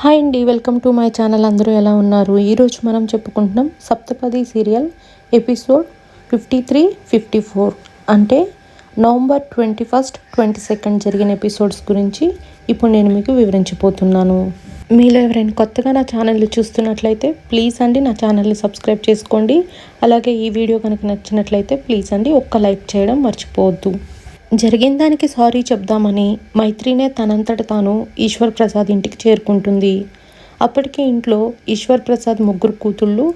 Hi అండి welcome to my channel. అందరూ ఎలా ఉన్నారు? ఈరోజు మనం చెప్పుకుంటున్నాం Saptapadi serial episode fifty three fifty four. అంటే November twenty first twenty second జరిగిన ఎపిసోడ్స్ గురించి ఇప్పుడు నేను మీకు వివరించబోతున్నాను. మీలో ఎవరైనా కొత్తగా నా ఛానల్ని చూస్తున్నట్లయితే ప్లీజ్ అండి నా ఛానల్ని సబ్స్క్రైబ్ చేసుకోండి. అలాగే ఈ వీడియో కనుక నచ్చినట్లయితే ప్లీజ్ అండి ఒక్క లైక్ చేయడం మర్చిపోవద్దు. జరిగిన దానికి సారీ చెప్దామని మైత్రినే తనంతట తాను ఈశ్వర్ ప్రసాద్ ఇంటికి చేరుకుంటుంది. అప్పటికే ఇంట్లో ఈశ్వర్ ప్రసాద్ ముగ్గురు కూతుళ్ళు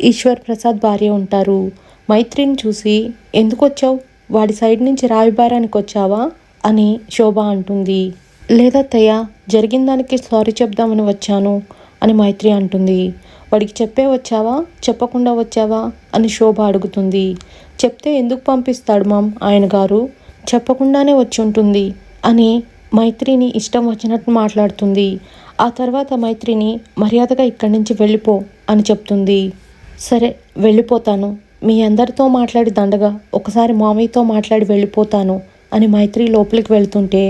ఈశ్వర్ ప్రసాద్ భార్య ఉంటారు. మైత్రిని చూసి ఎందుకు వచ్చావు? వాడి సైడ్ నుంచి రాయబారానికి వచ్చావా? అని శోభ అంటుంది. లేదత్తయ్య జరిగిన దానికి సారీ చెప్దామని వచ్చాను అని మైత్రి అంటుంది. వాడికి చెప్పే వచ్చావా? చెప్పకుండా వచ్చావా? అని శోభ అడుగుతుంది. చెప్తే ఎందుకు పంపిస్తాడు మామ్ ఆయన గారు? చెప్పకుండానే వచ్చి ఉంటుంది అని మైత్రిని ఇష్టం వచ్చినట్టు మాట్లాడుతుంది. ఆ తర్వాత మైత్రిని మర్యాదగా ఇక్కడి నుంచి వెళ్ళిపో అని చెప్తుంది. సరే వెళ్ళిపోతాను. మీ అందరితో మాట్లాడి దండగా ఒకసారి మామయ్యతో మాట్లాడి వెళ్ళిపోతాను అని మైత్రి లోపలికి వెళ్తుంటే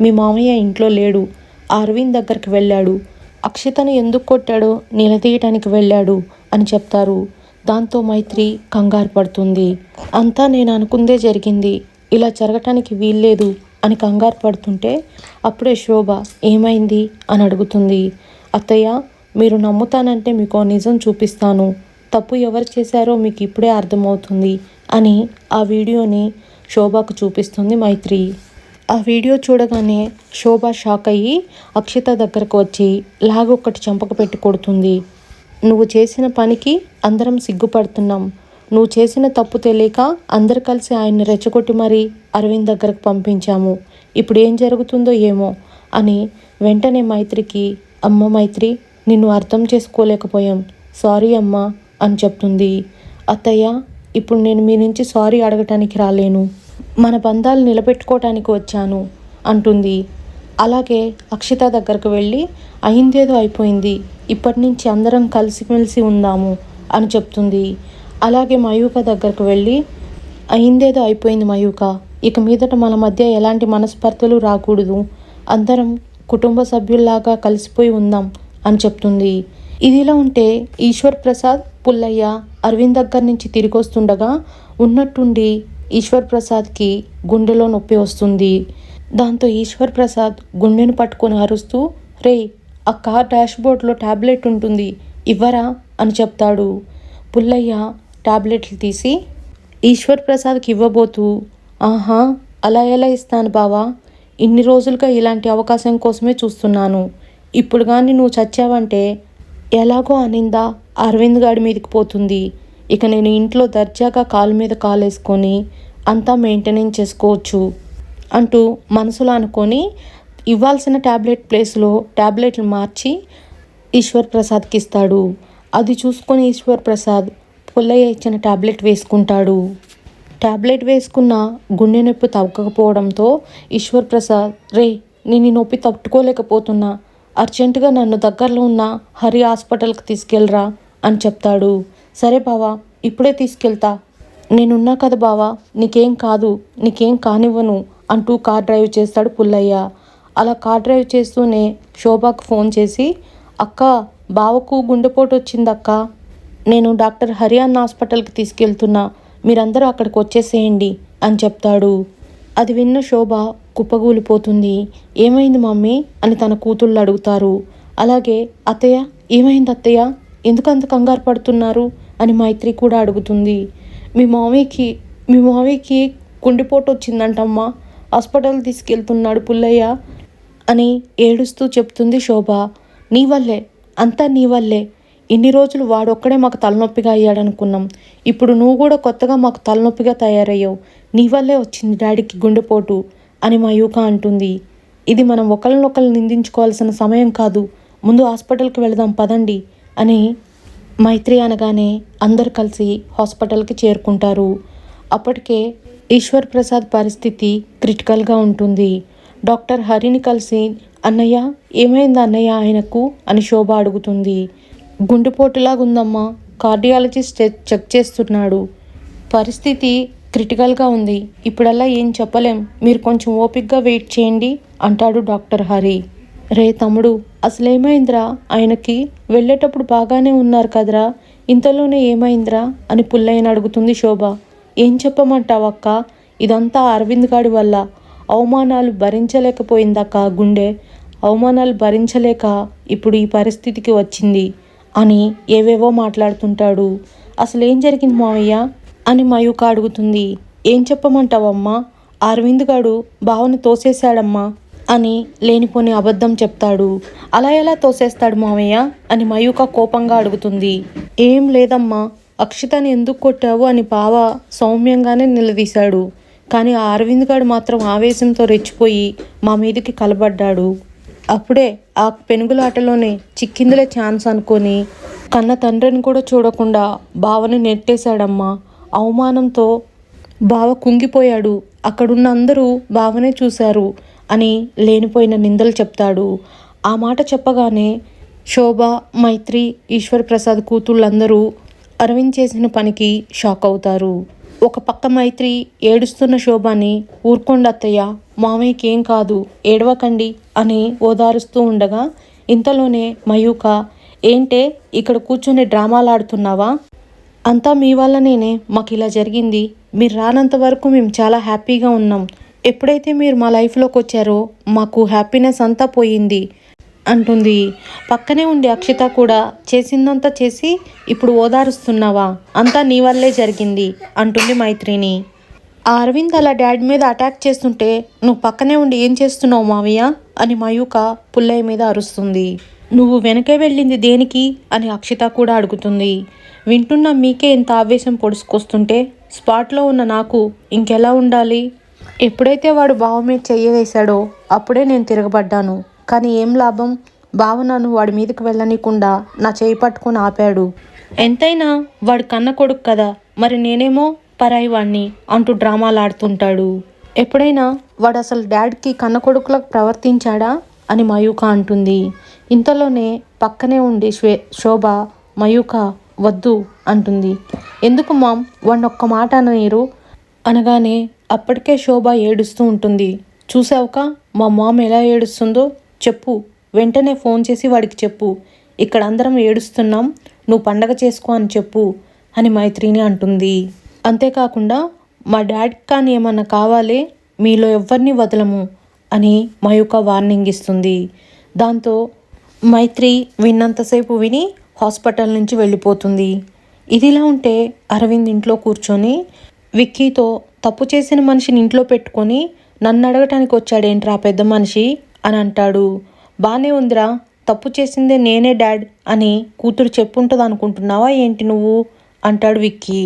మీ మామయ్య ఇంట్లో లేడు. అరవింద్ దగ్గరికి వెళ్ళాడు. అక్షితను ఎందుకు కొట్టాడో నిలదీయటానికి వెళ్ళాడు అని చెప్తారు. దాంతో మైత్రి కంగారు పడుతుంది. అంతా నేను అనుకుందే జరిగింది. ఇలా జరగటానికి వీల్లేదు అని కంగారు పడుతుంటే అప్పుడే శోభ ఏమైంది? అని అడుగుతుంది. అత్తయ్య మీరు నమ్ముతానంటే మీకు నిజం చూపిస్తాను. తప్పు ఎవరు చేశారో మీకు ఇప్పుడే అర్థమవుతుంది అని ఆ వీడియోని శోభకు చూపిస్తుంది మైత్రి. ఆ వీడియో చూడగానే శోభ షాక్ అయ్యి అక్షిత దగ్గరకు వచ్చి లాగొక్కటి చంపక పెట్టి కొడుతుంది. నువ్వు చేసిన పనికి అందరం సిగ్గుపడుతున్నాం. నువ్వు చేసిన తప్పు తెలియక అందరు కలిసి ఆయన్ని రెచ్చగొట్టి మరీ అరవింద్ దగ్గరకు పంపించాము. ఇప్పుడు ఏం జరుగుతుందో ఏమో అని వెంటనే మైత్రికి అమ్మ మైత్రి నిన్ను అర్థం చేసుకోలేకపోయాం. సారీ అమ్మ అని చెప్తుంది. అత్తయ్య ఇప్పుడు నేను మీ నుంచి సారీ అడగటానికి రాలేను. మన బంధాలు నిలబెట్టుకోవటానికి వచ్చాను అంటుంది. అలాగే అక్షిత దగ్గరకు వెళ్ళి అయిందేదో అయిపోయింది. ఇప్పటి నుంచి అందరం కలిసిమెలిసి ఉందాము అని చెప్తుంది. అలాగే మయూక దగ్గరకు వెళ్ళి అయిందేదో అయిపోయింది మయూక ఇక మీదట మన మధ్య ఎలాంటి మనస్పర్ధలు రాకూడదు. అందరం కుటుంబ సభ్యుల్లాగా కలిసిపోయి ఉందాం అని చెప్తుంది. ఇదిలా ఉంటే ఈశ్వర్ ప్రసాద్ పుల్లయ్య అరవింద్ దగ్గర నుంచి తిరిగి వస్తుండగా ఉన్నట్టుండి ఈశ్వర్ ప్రసాద్కి గుండెలో నొప్పి వస్తుంది. దాంతో ఈశ్వర్ ప్రసాద్ గుండెను పట్టుకొని అరుస్తూ రే ఆ కార్ డాష్బోర్డ్లో టాబ్లెట్ ఉంటుంది. ఇవ్వరా? అని చెప్తాడు. పుల్లయ్య టాబ్లెట్లు తీసి ఈశ్వర్ ప్రసాద్కి ఇవ్వబోతూ ఆహా అలా ఎలా ఇస్తాను బావా? ఇన్ని రోజులుగా ఇలాంటి అవకాశం కోసమే చూస్తున్నాను. ఇప్పుడు కానీ నువ్వు చచ్చావంటే ఎలాగో అనిందా అరవింద్ గాడి మీదకి పోతుంది. ఇక నేను ఇంట్లో దర్జాగా కాలు మీద కాలేసుకొని అంతా మెయింటెనెన్స్ చేసుకోవచ్చు అంటూ మనసులో అనుకొని ఇవ్వాల్సిన ట్యాబ్లెట్ ప్లేస్లో ట్యాబ్లెట్లు మార్చి ఈశ్వర్ ప్రసాద్కి ఇస్తాడు. అది చూసుకొని ఈశ్వర్ ప్రసాద్ పుల్లయ్య ఇచ్చిన ట్యాబ్లెట్ వేసుకుంటాడు. ట్యాబ్లెట్ వేసుకున్న గుండె నొప్పి తగ్గకపోవడంతో ఈశ్వర్ ప్రసాద్ రే నేను ఈ నొప్పి తట్టుకోలేకపోతున్నా. అర్జెంటుగా నన్ను దగ్గరలో ఉన్న హరి హాస్పిటల్కి తీసుకెళ్ళరా అని చెప్తాడు. సరే బావా ఇప్పుడే తీసుకెళ్తా. నేనున్నా కదా బావా నీకేం కాదు నీకేం కానివ్వను అంటూ కార్ డ్రైవ్ చేస్తాడు పుల్లయ్య. అలా కార్ డ్రైవ్ చేస్తూనే శోభాకు ఫోన్ చేసి అక్క బావకు గుండెపోటు వచ్చిందక్క. నేను డాక్టర్ హరియాన్ హాస్పిటల్కి తీసుకెళ్తున్నా మీరందరూ అక్కడికి వచ్చేసేయండి అని చెప్తాడు. అది విన్న శోభ కుప్పగూలిపోతుంది. ఏమైంది మమ్మీ? అని తన కూతుళ్ళు అడుగుతారు. అలాగే అత్తయ్య ఏమైంది అత్తయ్య? ఎందుకంత కంగారు పడుతున్నారు? అని మైత్రి కూడా అడుగుతుంది. మీ మామయ్యకి మీ మామయ్యకి కుండిపోటు వచ్చిందంటమ్మా. హాస్పిటల్ తీసుకెళ్తున్నాడు పుల్లయ్య అని ఏడుస్తూ చెప్తుంది శోభ. నీ వల్లే అంతా నీ వల్లే. ఇన్ని రోజులు వాడొక్కడే మాకు తలనొప్పిగా అయ్యాడనుకున్నాం. ఇప్పుడు నువ్వు కూడా కొత్తగా మాకు తలనొప్పిగా తయారయ్యావు. నీ వల్లే వచ్చింది డాడీకి గుండెపోటు అని మా యూక అంటుంది. ఇది మనం ఒకరినొకరు నిందించుకోవాల్సిన సమయం కాదు. ముందు హాస్పిటల్కి వెళదాం పదండి అని మైత్రి అనగానే అందరు కలిసి హాస్పిటల్కి చేరుకుంటారు. అప్పటికే ఈశ్వర్ ప్రసాద్ పరిస్థితి క్రిటికల్గా ఉంటుంది. డాక్టర్ హరిని కలిసి అన్నయ్య ఏమైంది అన్నయ్య ఆయనకు? అని శోభ అడుగుతుంది. గుండెపోటులాగా ఉందమ్మా కార్డియాలజిస్ట్ చెక్ చేస్తున్నాడు. పరిస్థితి క్రిటికల్గా ఉంది. ఇప్పుడల్లా ఏం చెప్పలేం. మీరు కొంచెం ఓపిక్గా వెయిట్ చేయండి అంటాడు డాక్టర్ హరి. రే తమ్ముడు అసలేమైందిరా? ఆయనకి వెళ్ళేటప్పుడు బాగానే ఉన్నారు కదరా? ఇంతలోనే ఏమైందిరా? అని పుల్లయ్యని అడుగుతుంది శోభ. ఏం చెప్పమంటావక్క ఇదంతా అరవింద్ గాడి వల్ల. అవమానాలు భరించలేకపోయిందక్క గుండె. అవమానాలు భరించలేక ఇప్పుడు ఈ పరిస్థితికి వచ్చింది. అని ఏవేవో మాట్లాడుతుంటాడు. అసలు ఏం జరిగింది మావయ్య? అని మయూక అడుగుతుంది. ఏం చెప్పమంటావమ్మా? అరవింద్ గాడు బావని తోసేశాడమ్మా అని లేనిపోని అబద్ధం చెప్తాడు. అలా ఎలా తోసేస్తాడు మావయ్య? అని మయూక కోపంగా అడుగుతుంది. ఏం లేదమ్మా. అక్షితని ఎందుకు కొట్టావు? అని బావ సౌమ్యంగానే నిలదీశాడు. కానీ ఆ అరవింద్ గాడు మాత్రం ఆవేశంతో రెచ్చిపోయి మా మీదకి కలబడ్డాడు. అప్పుడే ఆ పెనుగులాటలోనే చిక్కిందిలే ఛాన్స్ అనుకొని కన్న తండ్రిని కూడా చూడకుండా బావని నెట్టేశాడమ్మా. అవమానంతో బావ కుంగిపోయాడు. అక్కడున్న అందరూ బావనే చూశారు అని లేనిపోయిన నిందలు చెప్తాడు. ఆ మాట చెప్పగానే శోభ మైత్రి ఈశ్వర్ ప్రసాద్ కూతుళ్ళందరూ అరవింద్ చేసిన పనికి షాక్ అవుతారు. ఒక పక్క మైత్రి ఏడుస్తున్న శోభని ఊరుకోండి అత్తయ్య. మామయ్యకి ఏం కాదు ఏడవకండి అని ఓదారుస్తూ ఉండగా ఇంతలోనే మయూక ఏంటే ఇక్కడ కూర్చొని డ్రామాలాడుతున్నావా? అంతా మీ వల్లనేనే మాకు ఇలా జరిగింది. మీరు రానంత వరకు మేము చాలా హ్యాపీగా ఉన్నాం. ఎప్పుడైతే మీరు మా లైఫ్లోకి వచ్చారో మాకు హ్యాపీనెస్ అంతా పోయింది అంటుంది. పక్కనే ఉండి అక్షిత కూడా చేసిందంతా చేసి ఇప్పుడు ఓదారుస్తున్నావా? అంతా నీ వల్లే జరిగింది అంటుంది మైత్రిని. అరవింద్ అలా డాడీ మీద అటాక్ చేస్తుంటే నువ్వు పక్కనే ఉండి ఏం చేస్తున్నావు మావయ్య? అని మయూక పుల్లయ్య మీద అరుస్తుంది. నువ్వు వెనకే వెళ్ళింది దేనికి? అని అక్షిత కూడా అడుగుతుంది. వింటున్న మీకే ఇంత ఆవేశం పొడుచుకొస్తుంటే స్పాట్లో ఉన్న నాకు ఇంకెలా ఉండాలి? ఎప్పుడైతే వాడు బావ మీద చెయ్యవేశాడో అప్పుడే నేను తిరగబడ్డాను. కానీ ఏం లాభం? బావ నన్ను వాడి మీదకి వెళ్ళనీయకుండా నా చేయి పట్టుకొని ఆపాడు. ఎంతైనా వాడు కన్న కొడుకు కదా మరి నేనేమో పరాయి వాణ్ణి అంటూ డ్రామాలు ఆడుతుంటాడు. ఎప్పుడైనా వాడు అసలు డాడ్కి కన్న కొడుకులకు ప్రవర్తించాడా అని మయూక అంటుంది. ఇంతలోనే పక్కనే ఉండి శ్వే శోభ మయూక వద్దు అంటుంది. ఎందుకు మామ్? వాడిని ఒక్క మాట అననీరు అనగానే అప్పటికే శోభ ఏడుస్తూ ఉంటుంది. చూసావుక? మా మామ్ ఎలా ఏడుస్తుందో? చెప్పు. వెంటనే ఫోన్ చేసి వాడికి చెప్పు. ఇక్కడ అందరం ఏడుస్తున్నాం. నువ్వు పండగ చేసుకో అని చెప్పు అని మైత్రిని అంటుంది. అంతేకాకుండా మా డాడీకి కానీ ఏమన్నా కావాలి మీలో ఎవరిని వదలము అని మయూక వార్నింగ్ ఇస్తుంది. దాంతో మైత్రి విన్నంతసేపు విని హాస్పిటల్ నుంచి వెళ్ళిపోతుంది. ఇదిలా ఉంటే అరవింద్ ఇంట్లో కూర్చొని విక్కీతో తప్పు చేసిన మనిషిని ఇంట్లో పెట్టుకొని నన్ను అడగటానికి వచ్చాడేంట్రా పెద్ద మనిషి అని అంటాడు. బాగానే ఉందిరా తప్పు చేసిందే నేనే డాడ్ అని కూతురు చెప్పుంటుంది అనుకుంటున్నావా ఏంటి నువ్వు? అంటాడు విక్కీ.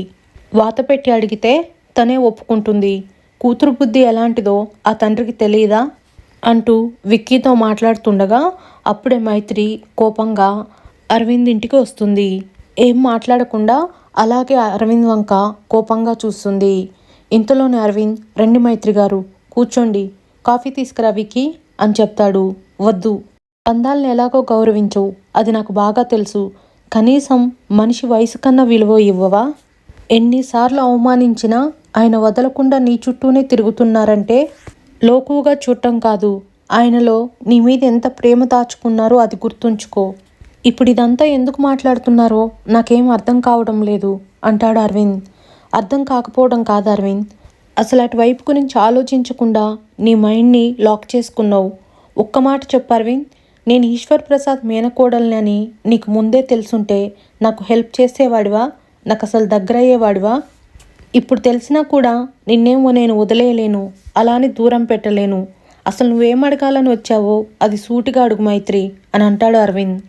వాత పెట్టి అడిగితే తనే ఒప్పుకుంటుంది. కూతురు బుద్ధి ఎలాంటిదో ఆ తండ్రికి తెలియదా అంటూ విక్కీతో మాట్లాడుతుండగా అప్పుడే మైత్రి కోపంగా అరవింద్ ఇంటికి వస్తుంది. ఏం మాట్లాడకుండా అలాగే అరవింద్ వంక కోపంగా చూస్తుంది. ఇంతలోనే అరవింద్ రండి మైత్రి గారు కూర్చోండి కాఫీ తీసుకురా వికి అని చెప్తాడు. వద్దు పందాలను ఎలాగో గౌరవించవు అది నాకు బాగా తెలుసు. కనీసం మనిషి వయసు కన్నా విలువ ఇవ్వవా? ఎన్నిసార్లు అవమానించినా ఆయన వదలకుండా నీ చుట్టూనే తిరుగుతున్నారంటే లోకుగా చూడటం కాదు. ఆయనలో నీ మీద ఎంత ప్రేమ దాచుకున్నారో అది గుర్తుంచుకో. ఇప్పుడు ఇదంతా ఎందుకు మాట్లాడుతున్నారో నాకేం అర్థం కావడం లేదు అంటాడు అరవింద్. అర్థం కాకపోవడం కాదు అరవింద్. అసలు అటువైపు గురించి ఆలోచించకుండా నీ మైండ్ని లాక్ చేసుకున్నావు. ఒక్క మాట చెప్పు అరవింద్. నేను ఈశ్వర్ ప్రసాద్ మేనకోడల్ని అని నీకు ముందే తెలుసుంటే నాకు హెల్ప్ చేసేవాడివా? నాకు అసలు దగ్గర అయ్యేవాడివా ఇప్పుడు తెలిసినా కూడా నిన్నేమో నేను వదిలేయలేను అలానే దూరం పెట్టలేను. అసలు నువ్వేం అడగాలని వచ్చావో అది సూటిగా అడుగు మైత్రి అని అంటాడు అరవింద్.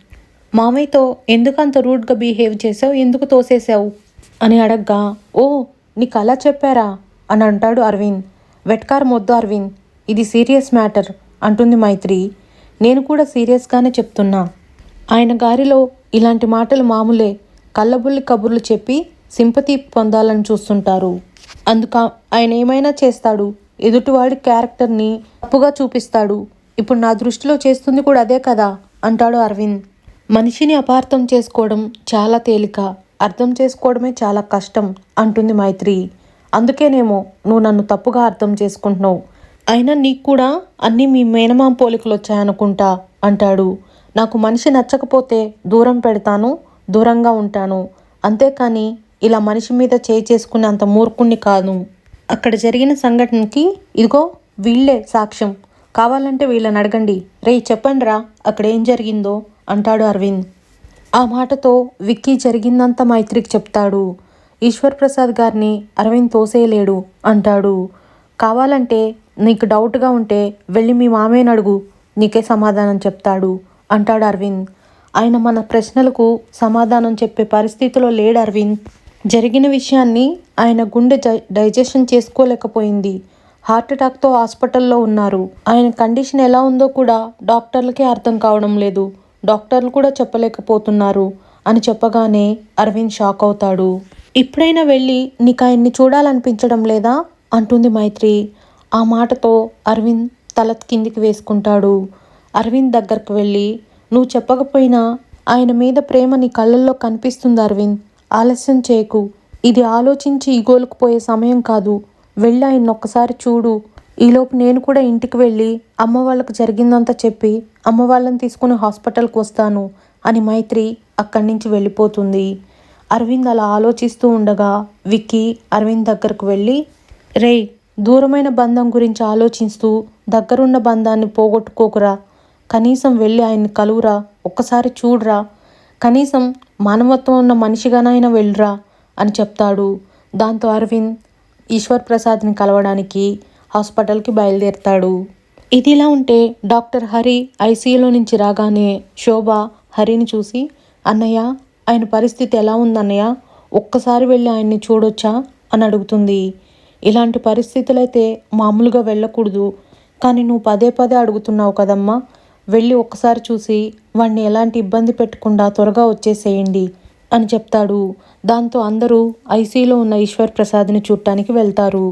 మామయ్యతో ఎందుకు అంత రూడ్గా బిహేవ్ చేసావు ఎందుకు తోసేసావు అని అడగ్గా. ఓ నీకు అలా చెప్పారా అని అంటాడు అరవింద్. వెట్కార్ మొద్దు అరవింద్. ఇది సీరియస్ మ్యాటర్ అంటుంది మైత్రి. నేను కూడా సీరియస్గానే చెప్తున్నా. ఆయన గారిలో ఇలాంటి మాటలు మామూలే. కళ్ళబుల్లి కబుర్లు చెప్పి సింపతి పొందాలని చూస్తుంటారు. అందుక ఆయన ఏమైనా చేస్తాడు ఎదుటివాడి క్యారెక్టర్ని తప్పుగా చూపిస్తాడు. ఇప్పుడు నా దృష్టిలో చేస్తుంది కూడా అదే కదా అంటాడు అరవింద్. మనిషిని అపార్థం చేసుకోవడం చాలా తేలిక అర్థం చేసుకోవడమే చాలా కష్టం అంటుంది మైత్రి. అందుకేనేమో నువ్వు నన్ను తప్పుగా అర్థం చేసుకుంటున్నావు. అయినా నీకు కూడా అన్నీ మీ మేనమాం పోలికలు వచ్చాయనుకుంటా అంటాడు. నాకు మనిషి నచ్చకపోతే దూరం పెడతాను దూరంగా ఉంటాను. అంతేకాని ఇలా మనిషి మీద చేయి చేసుకునే అంత మూర్ఖుణ్ణి కాను. అక్కడ జరిగిన సంఘటనకి ఇదిగో వీళ్ళే సాక్ష్యం. కావాలంటే వీళ్ళని అడగండి. రే చెప్పండి రా అక్కడ ఏం జరిగిందో అంటాడు అరవింద్. ఆ మాటతో విక్కీ జరిగిందంతా మైత్రికి చెప్తాడు. ఈశ్వర్ ప్రసాద్ గారిని అరవింద్ తోసేయలేడు అంటాడు. కావాలంటే నీకు డౌట్గా ఉంటే వెళ్ళి మీ మామేని అడుగు. నీకే సమాధానం చెప్తాడు అంటాడు అరవింద్. ఆయన మన ప్రశ్నలకు సమాధానం చెప్పే పరిస్థితిలో లేడు అరవింద్. జరిగిన విషయాన్ని ఆయన గుండె డైజెషన్ చేసుకోలేకపోయింది. హార్ట్ అటాక్తో హాస్పిటల్లో ఉన్నారు. ఆయన కండిషన్ ఎలా ఉందో కూడా డాక్టర్లకే అర్థం కావడం లేదు. డాక్టర్లు కూడా చెప్పలేకపోతున్నారు అని చెప్పగానే అరవింద్ షాక్ అవుతాడు. ఇప్పుడైనా వెళ్ళి నీకు ఆయన్ని చూడాలనిపించడం లేదా? అంటుంది మైత్రి. ఆ మాటతో అరవింద్ తల కిందికి వేసుకుంటాడు. అరవింద్ దగ్గరకు వెళ్ళి నువ్వు చెప్పకపోయినా ఆయన మీద ప్రేమ నీ కళ్ళల్లో కనిపిస్తుంది అరవింద్. ఆలస్యం చేయకు. ఇది ఆలోచించి ఈగోలకు పోయే సమయం కాదు. వెళ్ళి ఆయన ఒక్కసారి చూడు. ఈలోపు నేను కూడా ఇంటికి వెళ్ళి అమ్మ వాళ్ళకు జరిగిందంతా చెప్పి అమ్మ వాళ్ళని తీసుకుని హాస్పిటల్కి వస్తాను అని మైత్రి అక్కడి నుంచి వెళ్ళిపోతుంది. అరవింద్ అలా ఆలోచిస్తూ ఉండగా విక్కీ అరవింద్ దగ్గరకు వెళ్ళి రేయ్ దూరమైన బంధం గురించి ఆలోచిస్తూ దగ్గరున్న బంధాన్ని పోగొట్టుకోకురా. కనీసం వెళ్ళి ఆయన్ని కలువురా ఒక్కసారి చూడరా. కనీసం మానవత్వం ఉన్న మనిషిగానైనా వెళ్ళరా అని చెప్తాడు. దాంతో అరవింద్ ఈశ్వర్ ప్రసాద్ని కలవడానికి హాస్పిటల్కి బయలుదేరుతాడు. ఇదిలా ఉంటే డాక్టర్ హరి ఐసీయూలో నుంచి రాగానే శోభ హరిని చూసి అన్నయ్య ఆయన పరిస్థితి ఎలా ఉందన్నయ్య? ఒక్కసారి వెళ్ళి ఆయన్ని చూడొచ్చా? అని అడుగుతుంది. ఇలాంటి పరిస్థితులైతే మామూలుగా వెళ్ళకూడదు. కానీ నువ్వు పదే పదే అడుగుతున్నావు కదమ్మా. వెళ్ళి ఒక్కసారి చూసి వాణ్ణి ఎలాంటి ఇబ్బంది పెట్టకుండా త్వరగా వచ్చేసేయండి అని చెప్తాడు. దాంతో అందరూ ఐసీలో ఉన్న ఈశ్వర్ ప్రసాద్ని చూడటానికి వెళ్తారు.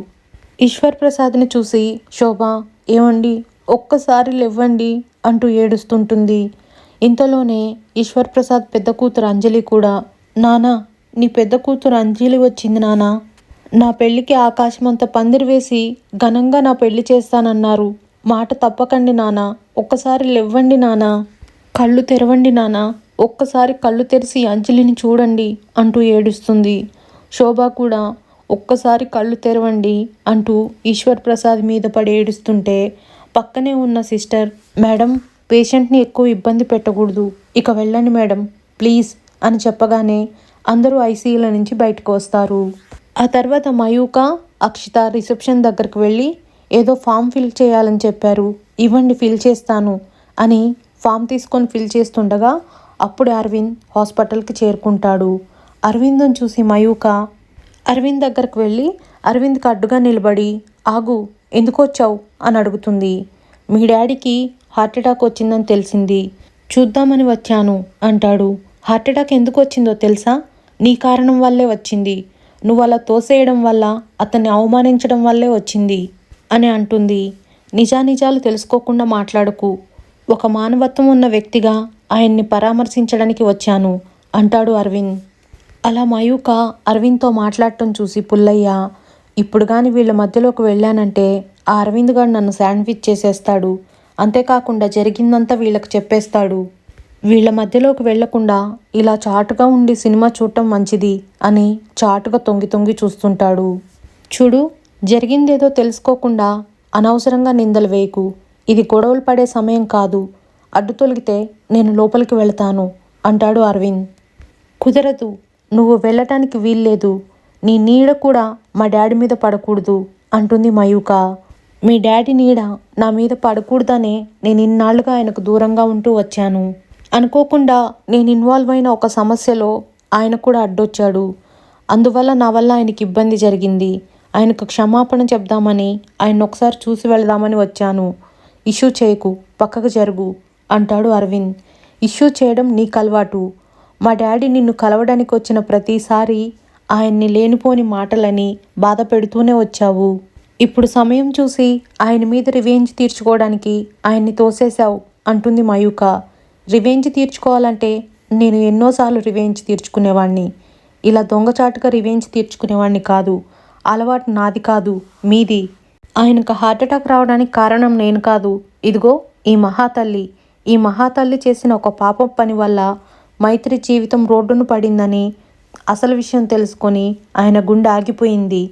ఈశ్వర్ ప్రసాద్ని చూసి శోభ ఏమండి? ఒక్కసారి లేవ్వండి అంటూ ఏడుస్తుంటుంది. ఇంతలోనే ఈశ్వర్ ప్రసాద్ పెద్ద కూతురు అంజలి కూడా నానా నీ పెద్ద కూతురు అంజలి వచ్చింది నానా. నా పెళ్ళికి ఆకాశమంత పందిరి వేసి ఘనంగా నా పెళ్ళి చేస్తానన్నారు. మాట తప్పకండి నానా. ఒక్కసారి లేవ్వండి నానా. కళ్ళు తెరవండి నానా. ఒక్కసారి కళ్ళు తెరిచి అంజలిని చూడండి అంటూ ఏడుస్తుంది. శోభ కూడా ఒక్కసారి కళ్ళు తెరవండి అంటూ ఈశ్వర్ ప్రసాద్ మీద పడి ఏడుస్తుంటే పక్కనే ఉన్న సిస్టర్ మేడం పేషెంట్ని ఎక్కువ ఇబ్బంది పెట్టకూడదు. ఇక వెళ్ళండి మేడం ప్లీజ్ అని చెప్పగానే అందరూ ఐసీయూల నుంచి బయటకు వస్తారు. ఆ తర్వాత మయూక అక్షిత రిసెప్షన్ దగ్గరికి వెళ్ళి ఏదో ఫామ్ ఫిల్ చేయాలని చెప్పారు. ఇవ్వండి ఫిల్ చేస్తాను అని ఫామ్ తీసుకొని ఫిల్ చేస్తుండగా అప్పుడు అరవింద్ హాస్పిటల్కి చేరుకుంటాడు. అరవింద్ని చూసి మయూక అరవింద్ దగ్గరకు వెళ్ళి అరవింద్కి అడ్డుగా నిలబడి ఆగు ఎందుకు వచ్చావు? అని అడుగుతుంది. మీ డాడీకి హార్ట్ అటాక్ వచ్చిందని తెలిసింది. చూద్దామని వచ్చాను అంటాడు. హార్ట్ అటాక్ ఎందుకు వచ్చిందో తెలుసా? నీ కారణం వల్లే వచ్చింది. నువ్వు అలా తోసేయడం వల్ల అతన్ని అవమానించడం వల్లే వచ్చింది. అని అంటుంది. నిజానిజాలు తెలుసుకోకుండా మాట్లాడకు. ఒక మానవత్వం ఉన్న వ్యక్తిగా ఆయన్ని పరామర్శించడానికి వచ్చాను అంటాడు అరవింద్. అలా మయూక అరవింద్తో మాట్లాడటం చూసి పుల్లయ్య ఇప్పుడు కానీ వీళ్ళ మధ్యలోకి వెళ్ళానంటే ఆ అరవింద్ గారు నన్ను శాండ్విచ్ చేసేస్తాడు. అంతేకాకుండా జరిగిందంతా వీళ్ళకి చెప్పేస్తాడు. వీళ్ళ మధ్యలోకి వెళ్ళకుండా ఇలా చాటుగా ఉండి సినిమా చూడటం మంచిది అని చాటుగా తొంగి తొంగి చూస్తుంటాడు. చూడు జరిగిందేదో తెలుసుకోకుండా అనవసరంగా నిందలు వేయకు. ఇది గొడవలు పడే సమయం కాదు. అడ్డు తొలగితే నేను లోపలికి వెళతాను అంటాడు అరవింద్. కుదరదు నువ్వు వెళ్ళటానికి వీల్లేదు. నీ నీడ కూడా మా డాడీ మీద పడకూడదు అంటుంది మయూక. మీ డాడీ నీడ నా మీద పడకూడదనే నేను ఇన్నాళ్ళుగా ఆయనకు దూరంగా ఉంటూ వచ్చాను. అనుకోకుండా నేను ఇన్వాల్వ్ అయిన ఒక సమస్యలో ఆయన కూడా అడ్డొచ్చాడు. అందువల్ల నా వల్ల ఆయనకి ఇబ్బంది జరిగింది. ఆయనకు క్షమాపణ చెప్దామని ఆయన ఒకసారి చూసి వెళదామని వచ్చాను. ఇష్యూ చేయకు పక్కకు జరుగు అంటాడు అరవింద్. ఇష్యూ చేయడం నీకు అలవాటు. మా డాడీ నిన్ను కలవడానికి వచ్చిన ప్రతిసారి ఆయన్ని లేనిపోని మాటలని బాధ పెడుతూనే వచ్చావు. ఇప్పుడు సమయం చూసి ఆయన మీద రివెంజ్ తీర్చుకోవడానికి ఆయన్ని తోసేశావు అంటుంది మయూక. రివెంజ్ తీర్చుకోవాలంటే నేను ఎన్నోసార్లు రివెంజ్ తీర్చుకునేవాణ్ణి. ఇలా దొంగచాటుగా రివెంజ్ తీర్చుకునేవాణ్ణి కాదు. అలవాటు నాది కాదు మీది. ఆయనకు హార్ట్ అటాక్ రావడానికి కారణం నేను కాదు. ఇదిగో ఈ మహాతల్లి. ఈ మహాతల్లి చేసిన ఒక పాప పని వల్ల మైత్రి జీవితం రోడ్డును పడిందని అసలు విషయం తెలుసుకొని ఆయన గుండె ఆగిపోయింది.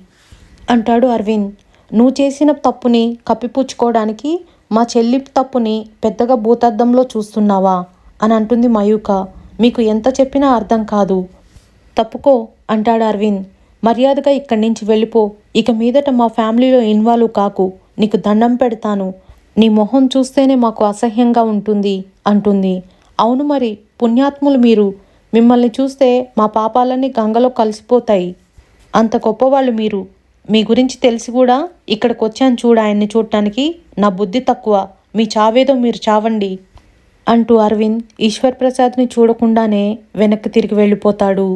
అంటాడు అరవింద్ నువ్వు చేసిన తప్పుని కప్పిపుచ్చుకోవడానికి మా చెల్లి తప్పుని పెద్దగా భూతద్దంలో చూస్తున్నావా? అని అంటుంది మయూక. మీకు ఎంత చెప్పినా అర్థం కాదు. తప్పుకో అంటాడు అరవింద్. మర్యాదగా ఇక్కడి నుంచి వెళ్ళిపో. ఇక మీదట మా ఫ్యామిలీలో ఇన్వాల్వ్ కాకు. నీకు దండం పెడతాను. నీ మొహం చూస్తేనే మాకు అసహ్యంగా ఉంటుంది అంటుంది. అవును మరి పుణ్యాత్ములు మీరు. మిమ్మల్ని చూస్తే మా పాపాలన్నీ గంగలో కలిసిపోతాయి. అంత గొప్పవాళ్ళు మీరు. మీ గురించి తెలిసి కూడా ఇక్కడికి వచ్చాను చూడ ఆయన్ని చూడటానికి నా బుద్ధి తక్కువ. మీ చావేదో మీరు చావండి. అంటూ అరవింద్ ఈశ్వర్ ప్రసాద్ని చూడకుండానే వెనక్కి తిరిగి వెళ్ళిపోతాడు.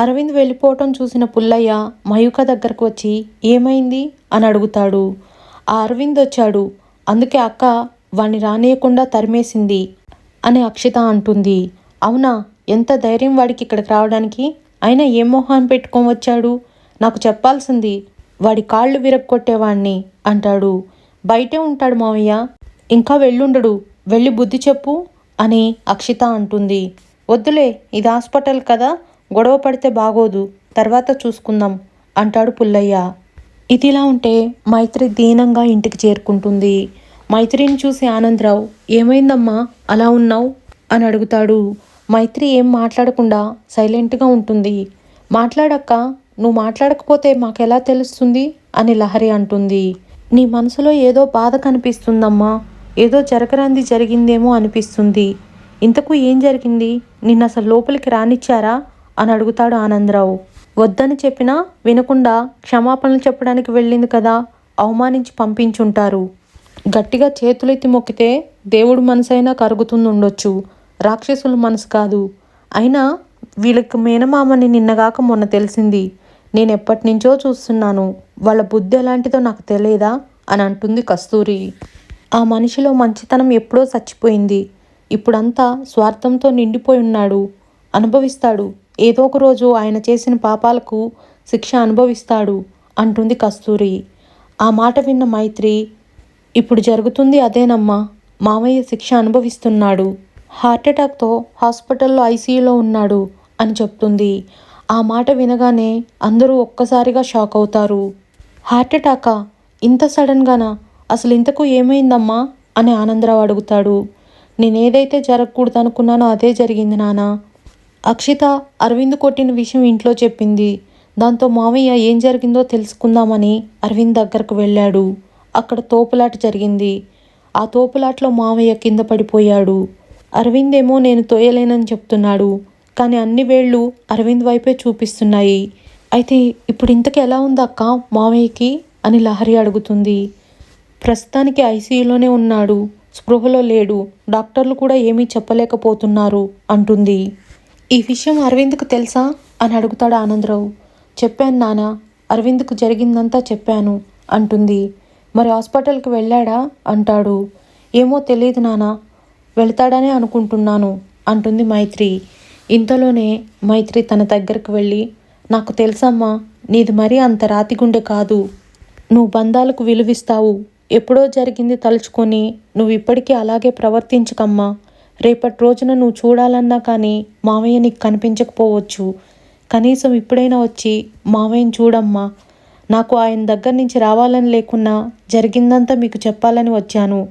అరవింద్ వెళ్ళిపోవటం చూసిన పుల్లయ్య మయూక దగ్గరకు వచ్చి ఏమైంది? అని అడుగుతాడు. ఆ అరవింద్ వచ్చాడు. అందుకే అక్క వాణ్ణి రానియకుండా తరిమేసింది అని అక్షిత అంటుంది. అవునా? ఎంత ధైర్యం వాడికి ఇక్కడికి రావడానికి? అయినా ఏ మొహాన్ పెట్టుకొని వచ్చాడు? నాకు చెప్పాల్సింది వాడి కాళ్ళు విరగొట్టేవాణ్ణి అంటాడు. బయటే ఉంటాడు మావయ్య. ఇంకా వెళ్ళుండడు. వెళ్ళి బుద్ధి చెప్పు అని అక్షిత అంటుంది. వద్దులే ఇది హాస్పిటల్ కదా. గొడవ పడితే బాగోదు తర్వాత చూసుకుందాం అంటాడు పుల్లయ్య. ఇదిలా ఉంటే మైత్రి దీనంగా ఇంటికి చేరుకుంటుంది. మైత్రిని చూసి ఆనందరావు ఏమైందమ్మా అలా ఉన్నావు? అని అడుగుతాడు. మైత్రి ఏం మాట్లాడకుండా సైలెంట్గా ఉంటుంది. మాట్లాడక్క నువ్వు మాట్లాడకపోతే మాకెలా తెలుస్తుంది? అని లహరి అంటుంది. నీ మనసులో ఏదో బాధ కనిపిస్తుందమ్మా ఏదో జరగరాంది జరిగిందేమో అనిపిస్తుంది. ఇంతకు ఏం జరిగింది? నిన్న అసలు లోపలికి రానిచ్చారా? అని అడుగుతాడు ఆనందరావు. వద్దని చెప్పినా వినకుండా క్షమాపణలు చెప్పడానికి వెళ్ళింది కదా అవమానించి పంపించుంటారు. గట్టిగా చేతులెత్తి మొక్కితే దేవుడు మనసైనా కరుగుతుంది ఉండొచ్చు. రాక్షసుల మనసు కాదు. అయినా వీళ్ళకి మేనమామని నిన్నగాక మొన్న తెలిసింది. నేను ఎప్పటి నుంచో చూస్తున్నాను. వాళ్ళ బుద్ధి ఎలాంటిదో నాకు తెలియదా? అని అంటుంది కస్తూరి. ఆ మనిషిలో మంచితనం ఎప్పుడో చచ్చిపోయింది. ఇప్పుడంతా స్వార్థంతో నిండిపోయి ఉన్నాడు. అనుభవిస్తాడు. ఏదో ఒక రోజు ఆయన చేసిన పాపాలకు శిక్ష అనుభవిస్తాడు అంటుంది కస్తూరి. ఆ మాట విన్న మైత్రి ఇప్పుడు జరుగుతుంది అదేనమ్మా మామయ్య శిక్ష అనుభవిస్తున్నాడు. హార్ట్అటాక్తో హాస్పిటల్లో ఐసీయూలో ఉన్నాడు అని చెప్తుంది. ఆ మాట వినగానే అందరూ ఒక్కసారిగా షాక్ అవుతారు. హార్ట్అటాకా ఇంత సడన్గానా? అసలు ఇంతకు ఏమైందమ్మా? అని ఆనందరావు అడుగుతాడు. నేనేదైతే జరగకూడదు అనుకున్నానో అదే జరిగింది నానా అక్షిత అరవింద్ కొట్టిన విషయం ఇంట్లో చెప్పింది. దాంతో మామయ్య ఏం జరిగిందో తెలుసుకుందామని అరవింద్ దగ్గరకు వెళ్ళాడు. అక్కడ తోపులాట జరిగింది. ఆ తోపులాటలో మామయ్య కింద పడిపోయాడు. అరవింద్ ఏమో నేను తోయలేనని చెప్తున్నాడు. కానీ అన్ని వేళ్ళు అరవింద్ వైపే చూపిస్తున్నాయి. అయితే ఇప్పుడు ఇంతకు ఎలా ఉందక్క మామయ్యకి? అని లహరి అడుగుతుంది. ప్రస్తుతానికి ఐసీయూలోనే ఉన్నాడు. స్పృహలో లేడు. డాక్టర్లు కూడా ఏమీ చెప్పలేకపోతున్నారు అంటుంది. ఈ విషయం అరవింద్కు తెలుసా? అని అడుగుతాడు ఆనందరావు. చెప్పాను నాన్న అరవింద్కు జరిగిందంతా చెప్పాను అంటుంది. మరి హాస్పిటల్కి వెళ్ళాడా? అంటాడు. ఏమో తెలియదు నాన్న వెళ్తాడనే అనుకుంటున్నాను అంటుంది మైత్రి. ఇంతలోనే మైత్రి తన దగ్గరకు వెళ్ళి నాకు తెలుసమ్మా నీది మరీ అంత రాతి గుండె కాదు. నువ్వు బంధాలకు విలువిస్తావు. ఎప్పుడో జరిగింది తలుచుకొని నువ్వు ఇప్పటికీ అలాగే ప్రవర్తించకమ్మా రేపటి రోజున నువ్వు చూడాలన్నా కానీ మావయ్య నీకు కనిపించకపోవచ్చు. కనీసం ఇప్పుడైనా వచ్చి మావయ్యని చూడమ్మా. నాకు ఆయన దగ్గర నుంచి రావాలని లేకున్నా జరిగిందంతా మీకు చెప్పాలని వచ్చాను.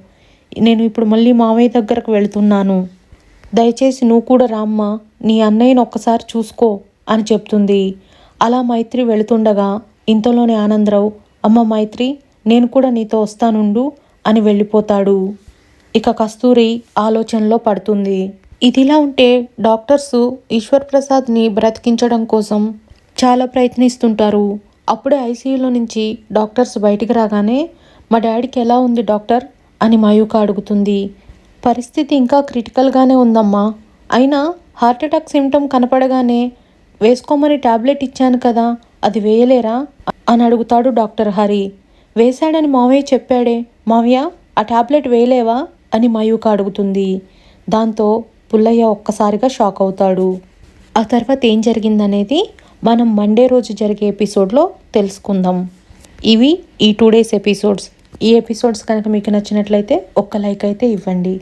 నేను ఇప్పుడు మళ్ళీ మావయ్య దగ్గరకు వెళ్తున్నాను. దయచేసి నువ్వు కూడా రామ్మా. నీ అన్నయ్యను ఒక్కసారి చూసుకో అని చెప్తుంది. అలా మైత్రి వెళుతుండగా ఇంతలోనే ఆనందరావు అమ్మ మైత్రి నేను కూడా నీతో వస్తానుండు అని వెళ్ళిపోతాడు. ఇక కస్తూరి ఆలోచనలో పడుతుంది. ఇదిలా ఉంటే డాక్టర్స్ ఈశ్వర్ ప్రసాద్ని బ్రతికించడం కోసం చాలా ప్రయత్నిస్తుంటారు. అప్పుడే ఐసీయూలో నుంచి డాక్టర్స్ బయటికి రాగానే మా డాడీకి ఎలా ఉంది డాక్టర్? అని మయూక అడుగుతుంది. పరిస్థితి ఇంకా క్రిటికల్గానే ఉందమ్మా. అయినా హార్ట్ అటాక్ సిమ్టమ్ కనపడగానే వేసుకోమని ట్యాబ్లెట్ ఇచ్చాను కదా అది వేయలేరా? అని అడుగుతాడు డాక్టర్ హరి. వేశాడని మావయ్య చెప్పాడే. మావయ్య ఆ టాబ్లెట్ వేయలేవా? అని మయూక అడుగుతుంది. దాంతో పుల్లయ్య ఒక్కసారిగా షాక్ అవుతాడు. ఆ తర్వాత ఏం జరిగిందనేది మనం మండే రోజు జరిగే ఎపిసోడ్లో తెలుసుకుందాం. ఇవి ఈ టూ డేస్ ఎపిసోడ్స్. ఈ ఎపిసోడ్స్ కనుక మీకు నచ్చినట్లయితే ఒక్క లైక్ అయితే ఇవ్వండి.